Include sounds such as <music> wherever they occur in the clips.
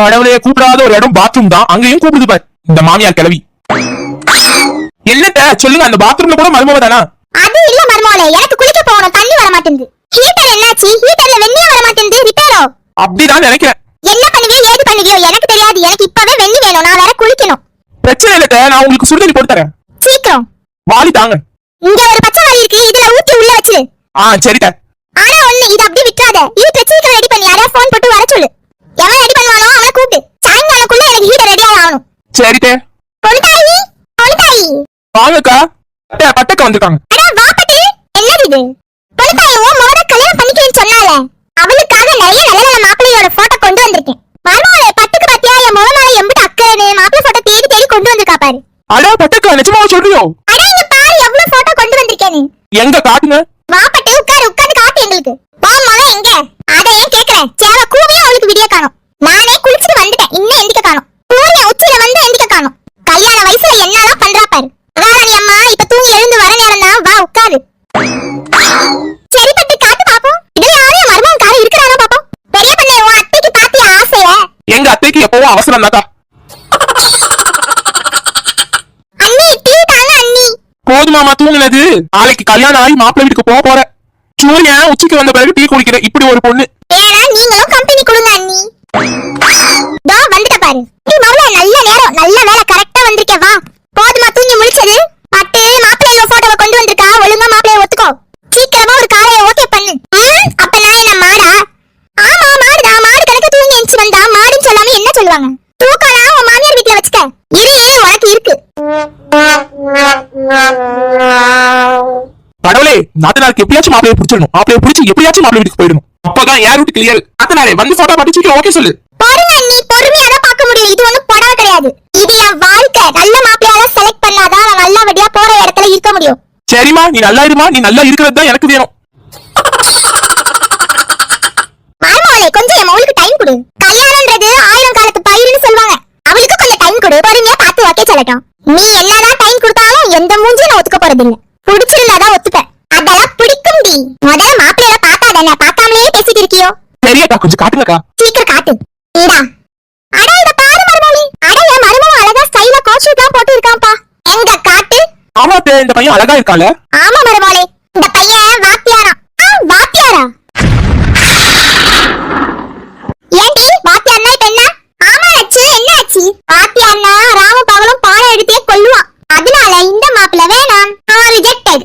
கடவுளே கூப்பிடாத ஒரு இடம் பாத்ரூம் தான். அங்கேயும் கூப்பிடுது பாரு. இந்த மாமியார் கிளவி என்னத்த? சொல்லுங்க அந்த பாத்ரூம்ல கூட மருமவ தானா? அது இல்ல மருமோளே எனக்கு குளிக்க போகணும் தண்ணி வர மாட்டேங்குது. ஹீட்டர் என்னாச்சு? ஹீட்டர்ல வெந்நீர் வர மாட்டேங்குது ரிப்பேரோ அப்படிதான் நினைக்கிறேன். என்ன பண்ணுவியோ ஏது பண்ணுவியோ எனக்கு தெரியாது. எனக்கு இப்பவே வெந்நி வேணும் நான் வேற குளிக்கணும். பிரச்சனை இல்லட்ட நான் உங்களுக்கு சுடுதண்ணி போட்டு தரேன். சீக்கிரம். வாலி தாங்க. இங்க ஒரு பச்சை வாளி இருக்கு இதுல ஊத்தி உள்ள வச்சு. ஆ சரிட்ட ஆனா ஒண்ணு இது அப்படியே விட்டுறாத. இது பிரச்சனைக்கு ரெடி பண்ணி யாரையா ஃபோன் போட்டு வர சொல்லு எவன் ரெடி பண்ணுவானோ அவனை கூப்பிட்டு சாயங்காலக்குள்ள எனக்கு ஹீட்டர் ரெடி சரிட்ட பொழுதாயி பொழுதாயி வாங்கக்கா. அத்தை, பட்டக்கா வந்திருக்காங்க அடா வா பட்டு. என்னது இது? பொழுதாயி உன் மோட கல்யாணம் பண்ணிக்கிறேன்னு சொன்னால. அவளுக்காக நிறைய நல்ல நல்ல மாப்பிள்ளையோட போட்டோ கொண்டு வந்திருக்கேன். மருமகளே பட்டுக்கு பாத்தியா? என் முக மேல எம்பிட்டு அக்கறைன்னு மாப்பிள்ளை போட்டோ தேடி தேடி கொண்டு வந்திருக்கா பாரு. அடா பட்டக்கா நிஜமாவா சொல்றியோ? அட இங்க பாரு எவ்வளவு போட்டோ கொண்டு வந்திருக்கேன்னு. எங்க காட்டுங்க வா பட்டு உட்காரு உட்கார்ந்து காட்டு எங்களுக்கு. உன் மகன் எங்க? அத ஏன் கேக்குறேன் சேவ கூவியே அவளுக்கு விடிய காணும். நானே குளிச்சுட்டு வந்துட்டேன் இன்னும் எந்திக்க காணும் பூர்ணியா உச்சியில வந்து எந்திக்க காணும் கல்யாண வயசுல என்னலாம் பண்றா பாரு ராணி அம்மா இப்ப தூங்கி எழுந்து வர நேரம் தான் வா உட்காரு சரி பட்டு காட்டு பாப்போம் இதுல யாரையும் மருமகன் கார இருக்கிறாரோ பாப்போம் பெரிய பண்ணே உன் அத்தைக்கு பாத்தியா ஆசைய எங்க அத்தைக்கு எப்பவும் அவசரம் தாக்கா போதுமாமா தூங்குனது. நாளைக்கு கல்யாணம் ஆகி மாப்பிள்ளை வீட்டுக்கு போக போற சூரியன் உச்சிக்கு வந்த பிறகு டீ குடிக்கிறேன். இப்படி ஒரு பொண்ணு. நீங்களும் கம்பெனி கொடுங்க அண்ணி. தோ வந்துட்ட பாரு. நல்ல நேரம் நல்ல வேலை கரெக்டா வந்திருக்கே வா போதுமா தூங்கி முழிச்சது பட்டு மாப்பிள்ளையோட போட்டோவை கொண்டு வந்திருக்கா ஒழுங்கா மாப்பிள்ளைய ஒத்துக்கோ சீக்கிரமா ஒரு காரைய ஓகே பண்ணு ம், அப்ப நான் என்ன மாடா ஆமா மாடுடா மாடு கணக்கு தூங்கி எந்திச்சு வந்தா மாடுன்னு சொல்லாம என்ன சொல்லுவாங்க தூக்கலாம் உன் மாமியார் வீட்டுல வச்சுக்க இரு உனக்கு இருக்கு. கடவுளே நாத்தனாருக்கு எப்படியாச்சும் மாப்பிளைய பிடிச்சிடணும். மாப்பிளைய பிடிச்சி எப்படியாச்சும் மாப்பிள்ளை வீட்டுக்கு போயிடணும். அப்பதான் ஏர் விட்டு கிளியர் நாத்தனாரே வந்து போட்டோ பாட்டு சீக்கிரம் ஓகே சொல்லு. பொறுங்க அண்ணி பொறுமையா தான் பார்க்க முடியும். இது ஒண்ணும் புடவை கிடையாது. இது என் வாழ்க்கை. நல்ல மாப்பிள்ளையால செலக்ட் பண்ணாதான் நான் நல்லபடியா போற இடத்துல இருக்க முடியும். சரிம்மா நீ நல்லா இருமா? நீ நல்லா இருக்கிறது தான் எனக்கு வேணும். மருமகளே கொஞ்சம் என் மவுளுக்கு டைம் கொடு. கல்யாணம்ன்றது ஆயிரம் காலத்து பயிருன்னு சொல்லுவாங்க அவளுக்கு கொஞ்சம் டைம் கொடு ஓகே சொல்லட்டும். நீ என்னதான் டைம் கொடுத்தாலும் எந்த மூஞ்சியும் நான் ஒத்துக்க போறது இல்ல பிடிச்சிருந்தாதான் ஒத்துப்பேன். அதெல்லாம் பிடிக்கும் டி. முதல்ல மாப்பிள்ளையோட பார்த்தா தானே பார்க்காமலே பேசிட்டு இருக்கியோ? சரியக்கா கொஞ்சம் காட்டுங்கக்கா. சீக்கிரம் காட்டு. இந்தா. அட இத பாரு மருமகளே அட என் மருமக அழகா ஸ்டைலா கோட் ஷூட்லாம் போட்டு இருக்கான்ப்பா. எங்க காட்டு? ஆமா இந்த பையன் அழகா இருக்கால ஆமா மருமகளே இந்த பையன் வாத்தியாரா ஆ, வாத்தியாரா ஏண்டி வாத்தியார்னா இப்ப என்ன ஆமா லட்சு என்ன ஆச்சு வாத்தியார்னா ராம பகலும் பாடம் எடுத்தே கொல்லுவான் அதனால இந்த மாப்பிள்ள வேணாம் ரிஜெக்டட்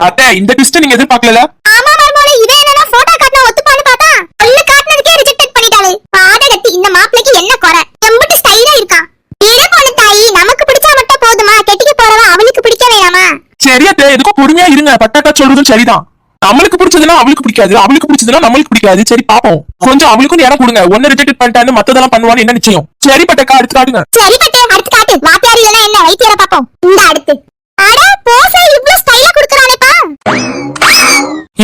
அத்தை இந்த ட்விஸ்ட் நீங்க எதிர்பார்க்கல ஆமா மருமகளே இவன் என்னன்னா போட்டோ காட்டினா ஒத்துப்பான்னு பார்த்தா சொல்லு காட்டினதுக்கே ரிஜெக்ட் பண்ணிட்டாளே. பாதகத்தி இந்த மாப்பிளைக்கு என்ன குறை? எம்பிட்டு ஸ்டைலா இருக்கான் இட பொண்ணு தாயி நமக்கு பிடிச்சா மட்டும் போதுமா? கெட்டிக்க போறவ அவளுக்கு பிடிக்க வேணாமா சரி அத்தை எதுக்கும் பொறுமையா இருங்க. பட்டாக்கா சொல்றதும் சரிதான். நம்மளுக்கு பிடிச்சதுன்னா அவளுக்கு பிடிக்காது. அவளுக்கு பிடிச்சதுன்னா நம்மளுக்கு பிடிக்காது. சரி பாப்போம். கொஞ்சம் அவளுக்கும் இடம் கொடுங்க. ஒன்னு ரிஜெக்ட் பண்ணிட்டான்னு மத்ததெல்லாம் பண்ணுவான்னு என்ன நிச்சயம்? சரி பட்டக்கா அடுத்து காட்டுங்க. சரி பட்டே அடுத்து காட்டு. வாத்தியார் இல்லனா என்ன? வைத்தியரை பாப்போம் இந்த அடுத்து அட போசே இவ்ளோ ஸ்டைலா குடுக்குறானேப்பா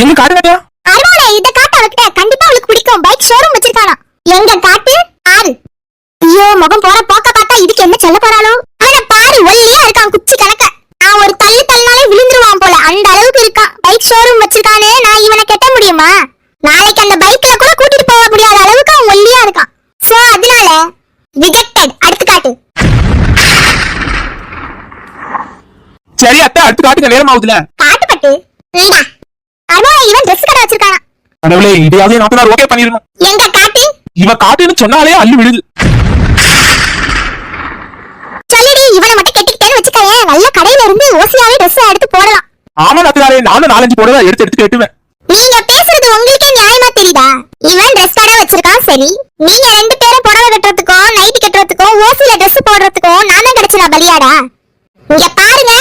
எங்க காட்டுங்க அத்தையா? அருவாளே இத காட்ட அவகிட்ட கண்டிப்பா அவளுக்கு பிடிக்கும் பைக் ஷோரூம் வச்சிருக்கானா எங்க காட்டு ஆறு ஐயோ முகம் போற போக்க பார்த்தா இதுக்கு என்ன சொல்ல போறாளோ? அவன பாரு ஒல்லியா இருக்கான் குச்சி கணக்க. நான் ஒரு தள்ளு தள்ளினாலே விழுந்துருவான் போல. அந்த அளவுக்கு இருக்கான். பைக் ஷோரூம் வச்சிருக்கானே நான் இவனை கெட்ட முடியுமா? நாளைக்கு அந்த பைக்ல கூட கூட்டிட்டு போக முடியாத அளவுக்கு அவன் ஒல்லியா இருக்கான். சோ அதனால ரிஜெக்டட் அடுத்து காட்டு. சரி அத்தை அடுத்து காட்டுங்க. நேரம் ஆகுதுல காட்டுப்பட்டு இந்தா. அருவாளே இவன் ட்ரெஸ் கடை வச்சிருக்கானா? கடவுளே இதையாவது நாத்தனார் ஓகே பண்ணிடணும். எங்க காட்டு? இவ காட்டுன்னு சொன்னாலே அள்ளி விழுது. இவனை மட்டும் கெட்டிக்கிட்டேன்னு வச்சுக்கோயேன் நல்ல கடையில இருந்து ஓசியாவே ட்ரெஸ் எடுத்து போடலாம். ஆமா நாத்தனாரே நானும் நாலஞ்சு போடுவா எடுத்து எடுத்து கட்டுவேன். நீங்க பேசுறது உங்களுக்கே நியாயமா தெரியுதா? இவன் ட்ரெஸ் கடை வச்சிருக்கான் சரி. நீங்க ரெண்டு பேரும் புடவை கட்டுறதுக்கும் நைட்டி கட்டுறதுக்கும் ஓசியில ட்ரெஸ் போடுறதுக்கும் நான் தான் கிடைச்சனா பலியாடா? இங்க பாருங்க.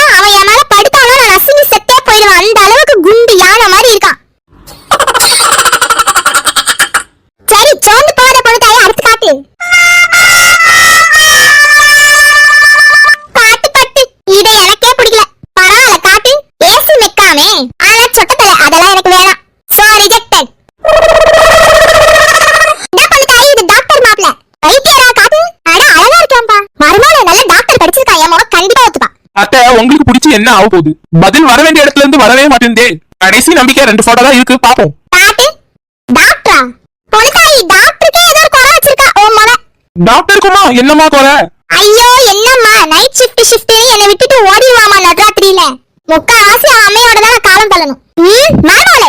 என்ன ஆக போகுது பதில் வர வேண்டிய இடத்துல இருந்து வரவே மாட்டேங்குதே. கடைசி நம்பிக்கை ரெண்டு போட்டோ தான் இருக்கு பாப்போம். டாக்டருக்குமா என்னம்மா குறை? ஐயோ என்னம்மா? நைட் ஷிஃப்ட் ஷிஃப்ட் என்னை விட்டுட்டு ஓடிடுவாமா நடுராத்திரியில முக்காவாசி அவன் அம்மையோட தான் காலம் தள்ளணும். ம் மாடோலே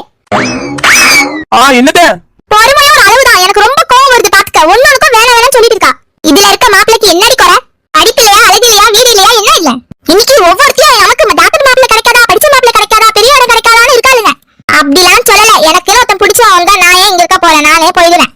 ஆ என்னதே? பொறுமையா ஒரு அளவுதான். எனக்கு ரொம்ப கோவம் வருது பாத்துக்க. ஒன்னொன்னுக்கும் வேணாம் வேணாம் சொல்லிட்டு இருக்கா. இதுல இருக்க மாப்பிளைக்கு என்னடி குறை படிக்கலையா அழகிலையா வீடு இல்லையா என்ன இல்ல இன்னைக்கு ஒவ்வொருத்தையும் நமக்கு டாக்டர் மாப்பிளை கிடைக்காதா படிச்ச மாப்பிளை கிடைக்காதா பெரிய இடம் கிடைக்காதான்னு இருக்காளுங்க அப்படிலாம் சொல்லல எனக்கு ஒருத்தன் பிடிச்சவன் தான் நான் ஏன் இங்க இருக்க போறேன் நானே போயிடுவேன்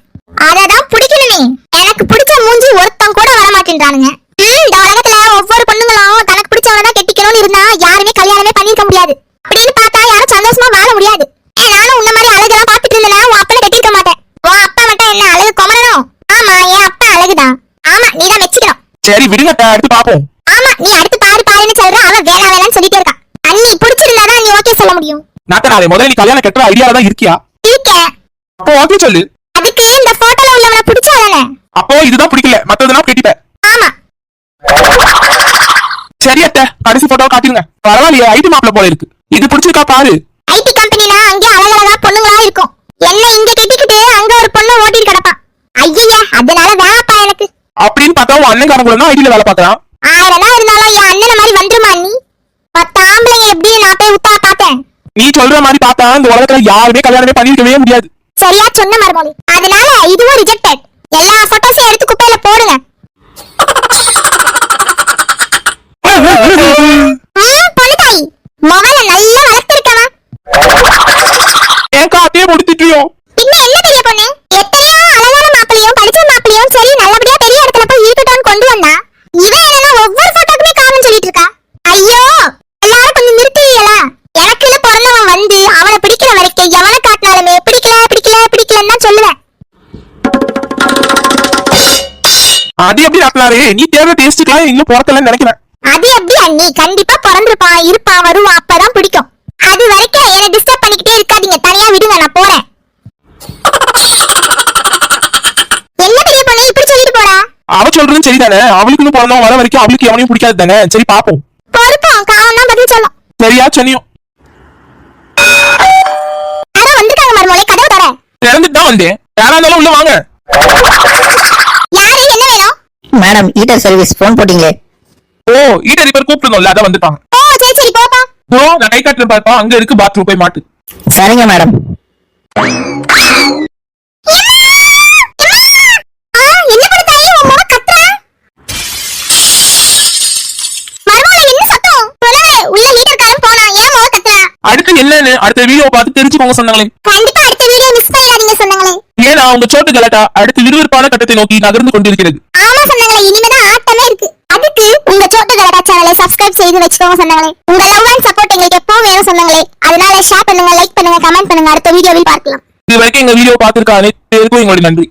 அததான் பிடிக்கணுமே எனக்கு பிடிச்ச மூஞ்சி ஒருத்தன் கூட வர மாட்டேன்றானுங்க ம், இந்த உலகத்துல ஒவ்வொரு பொண்ணுங்களும் தனக்கு பிடிச்சவன தான் கெட்டிக்கணும்னு இருந்தா யாருமே கல்யாணமே பண்ணிருக்க முடியாது அப்படின்னு பார்த்தா யாரும் சந்தோஷமா வாழ முடியாது. நானும் உன்ன மாதிரி அழகெல்லாம் பார்த்துட்டு இருந்தேன்னா உன் அப்பனை கட்டிருக்க மாட்டேன். உன் அப்பா மட்டும் என்ன அழகு குமரணும் ஆமா என் அப்பா அழகுதான். ஆமா நீ தான் மெச்சிக்கணும். சரி விடுங்க அடுத்து பாப்போம் ஆமா நீ அடுத்து பாரு பாருன்னு சொல்ற அவன் வேணா வேணான்னு சொல்லிட்டே இருக்கான் அண்ணி பிடிச்சிருந்தாதான் நீ ஓகே சொல்ல முடியும். நாத்தனாரே முதல்ல நீ கல்யாணம் கட்டுற ஐடியால தான் இருக்கியா? இருக்கேன் அப்போ ஓகே சொல்லு. அதுக்கு இந்த போட்டோல உள்ளவனை பிடிச்சாதானே அப்போ இதுதான் பிடிக்கல மத்ததெல்லாம் கட்டிட்டேன் ஆமா. சரி அத்தை கடைசி போட்டோ காட்டிருங்க. பரவாயில்லையே ஐடி மாப்பிள போல இருக்கு. இது பிடிச்சிருக்கா பாரு. ஐடி கம்பெனினா அங்கே அழகழகா பொண்ணுங்களா இருக்கும். என்ன இங்க கட்டிக்கிட்டு அங்க ஒரு பொண்ணு ஓட்டிட்டு கிடப்பான் ஐயய்ய அதனால வேணாப்பா எனக்கு. அப்படின்னு பார்த்தா உன் அண்ணன் கூட தான் ஐடியில வேலை பார்க்கறான். ஆயிரம் தான் இருந்தாலும் என் அண்ணனை மாதிரி வந்துருமா நீ? பத்து ஆம்பளைங்க எப்படி நான் போய் உத்தா பார்த்தேன்? நீ சொல்ற மாதிரி பார்த்தா இந்த உலகத்துல யாருமே கல்யாணமே பண்ணிருக்கவே முடியாது. சரியா சொன்ன மருமொழி. அதனால இதுவும் ரிஜெக்டட் எல்லா போட்டோஸையும் எடுத்து குப்பையில போடுங்க. <laughs> மொபைல நல்லா ஏன் காட்டியே முடிச்சிட்டியோ? பின்ன என்ன பெரிய பொண்ணு? எத்தனையோ அழகான மாப்பிளையும் படிச்ச மாப்பிளையும் சரி நல்லபடியா பெரிய இடத்துல போய் இருக்கட்டும்னு கொண்டு வந்தா இவன் என்னன்னா ஒவ்வொரு போட்டோக்குமே காரணம் சொல்லிட்டு இருக்கா. ஐயோ எல்லாரும் கொஞ்சம் நிறுத்துவீங்களா? எனக்குன்னு பிறந்தவன் வந்து அவனை பிடிக்கிற வரைக்கும் எவனை காட்டினாலுமே பிடிக்கல பிடிக்கல பிடிக்கலன்னு தான் சொல்லுவேன். அது எப்படி நாத்தனாரே நீ தேவை டேஸ்ட்டுக்கெல்லாம் இன்னும் பிறக்கலன்னு நினைக்கிறேன். அது எப்படி அண்ணி கண்டிப்பா பிறந்திருப்பான் இருப்பான் வருவான் அப்பதான் பிடிக்கும். அது வரைக்கும் என்ன டிஸ்டர்ப் இருக்காதீங்க தனியா விடுங்க நான் போறேன். என்ன பெரிய பொண்ணு இப்படி சொல்லிட்டு போறா? அவ சொல்றதும் சரிதானே? அவளுக்குன்னு பிறந்தவன் வர வரைக்கும் அவளுக்கு எவனையும் பிடிக்காது தானே? சரி பாப்போம். பொறுப்போம் காலம் தான் பதில் சொல்லும். சரியா சொன்னியும் யாரோ வந்திருக்காங்க மருமலை கதவு தர. திறந்துட்டு தான் வந்தேன். யாரா இருந்தாலும் உள்ள வாங்க. யாரு என்ன வேணும்? மேடம் ஈட்டர் சர்வீஸ் ஃபோன் போட்டீங்களே. ஓ ஈட்ட ரிப்பேர் அதான் வந்துட்டாங்க ஓ சரி சரி ஓ நான் கை காட்டுல பார்த்தா அங்க இருக்கு பாத்ரூம் போய் மாட்டு. சரிங்க மேடம் அடுத்து என்னன்னு அடுத்த வீடியோ பார்த்து தெரிஞ்சுக்கோங்க சொன்னாங்களே. கண்டிப்பா அடுத்த வீடியோ மிஸ் பண்ணிடாதீங்க சொன்னாங்களே. ஏன்னா உங்க சோட்டு கலட்டா அடுத்து விறுவிறுப்பான கட்டத்தை நோக்கி நகர்ந்து கொண்டிருக்கிறது. ஆமா சொன்னாங்களே இனிமேதான் ஆட்டமே இருக்கு. அதுக்கு உங்க சோட்டு கலடா சேனலை சப்ஸ்கிரைப் செய்து வச்சுக்கோங்க சொன்னாங்களே உங்க லவ் அண்ட் சப்போர்ட் எங்களுக்கு எப்பவும் வேணும் சொன்னாங்களே அதனால ஷேர் பண்ணுங்க லைக் பண்ணுங்க கமெண்ட் பண்ணுங்க. அடுத்த வீடியோவில் பார்க்கலாம். இது வரைக்கும் எங்க வீடியோ பார்த்திருக்க அனைத்து பேருக்கும் எங்களுடைய நன்றி.